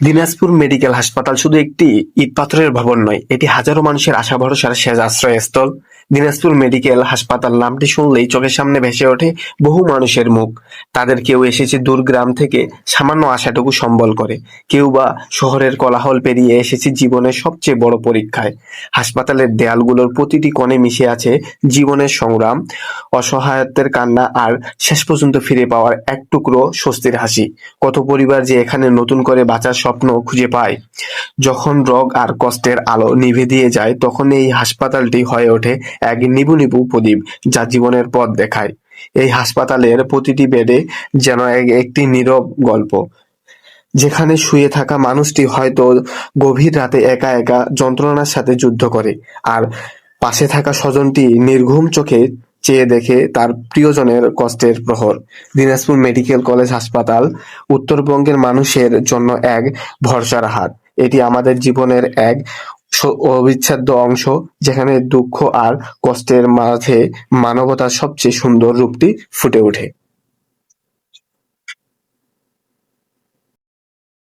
Dinajpur medical হাসপাতাল শুধু একটি ইট পাথরের ভবন নয়, এটি হাজারো মানুষের আশা ভরসার শেষ আশ্রয়স্থল। দিনাজপুর মেডিকেল হাসপাতাল নামটি শুনলেই চোখের সামনে ভেসে ওঠে বহু মানুষের মুখ। তাদের কেউ এসেছে দূর গ্রাম থেকে সামান্য আশাটুকু সম্বল করে, কেউ বা শহরের কোলাহল পেরিয়ে এসেছে জীবনের সবচেয়ে বড় পরীক্ষায়। হাসপাতালের দেয়ালগুলোর প্রতিটি কোণে মিশে আছে জীবনের সংগ্রাম, অসহায়ত্বের কান্না আর শেষ পর্যন্ত ফিরে পাওয়ার এক টুকরো স্বস্তির হাসি। কত পরিবার যে এখানে নতুন করে বাঁচার স্বপ্ন খুঁজে পায়। যখন রোগ আর কষ্টের আলো নিভে দিয়ে যায় তখন এই হাসপাতালটি হয়ে ওঠে এক নিবু নিবু প্রদীপ যা জীবনের পথ দেখায়। এই হাসপাতালের প্রতিটি বেডে যেন এক একটি নীরব গল্প। যেখানে শুয়ে থাকা মানুষটি হয়তো গভীর রাতে একা একা যন্ত্রণার সাথে যুদ্ধ করে, আর পাশে থাকা স্বজনটি নির্ঘুম চোখে চেয়ে দেখে তার প্রিয়জনের কষ্টের প্রহর। দিনাজপুর মেডিকেল কলেজ হাসপাতাল উত্তরবঙ্গের মানুষের জন্য এক ভরসার হাত। এটি আমাদের জীবনের এক অবিচ্ছেদ্য অংশ যেখানে দুঃখ আর কষ্টের মাঝে মানবতার সবচেয়ে সুন্দর রূপটি ফুটে ওঠে।